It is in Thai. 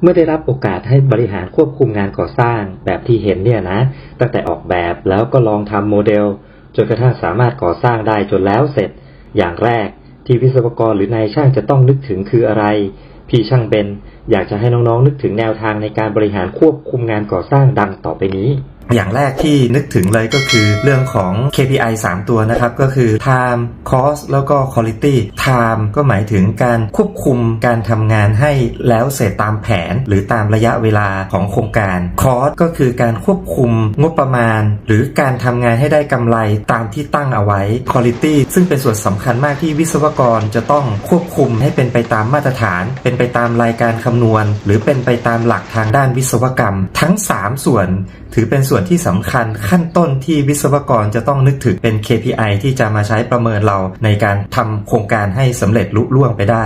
เมื่อได้รับโอกาสให้บริหารควบคุมงานก่อสร้างแบบที่เห็นเนี่ยนะ ตั้งแต่ออกแบบแล้วก็ลองทำโมเดล จนกระทั่งสามารถก่อสร้างได้จนแล้วเสร็จ อย่างแรกที่วิศวกรหรือนายช่างจะต้องนึกถึงคืออะไร พี่ช่างเบนอยากจะให้น้องๆนึกถึงแนวทางในการบริหารควบคุมงานก่อสร้างดังต่อไปนี้ อย่างแรกที่นึกถึงเลยก็คือเรื่องของ KPI 3 ตัวนะครับ ก็คือ time cost แล้วก็ quality time ก็หมายถึงการควบคุมการทำงานให้แล้วเสร็จตามแผน หรือตามระยะเวลาของโครงการ cost ก็คือการควบคุมงบประมาณ หรือการทำงานให้ได้กำไรตามที่ตั้งเอาไว้ quality ซึ่งเป็นส่วนสำคัญมากที่วิศวกรจะต้องควบคุมให้เป็นไปตามมาตรฐาน เป็นไปตามรายการคำนวณ หรือเป็นไปตามหลักทางด้านวิศวกรรม ทั้ง 3 ส่วนถือเป็นส่วนนที่สำคัญขั้นต้นที่วิศวกรจะต้องนึกถึงเป็น KPI ที่จะมาใช้ประเมินเราในการทำโครงการให้สำเร็จลุล่วงไปได้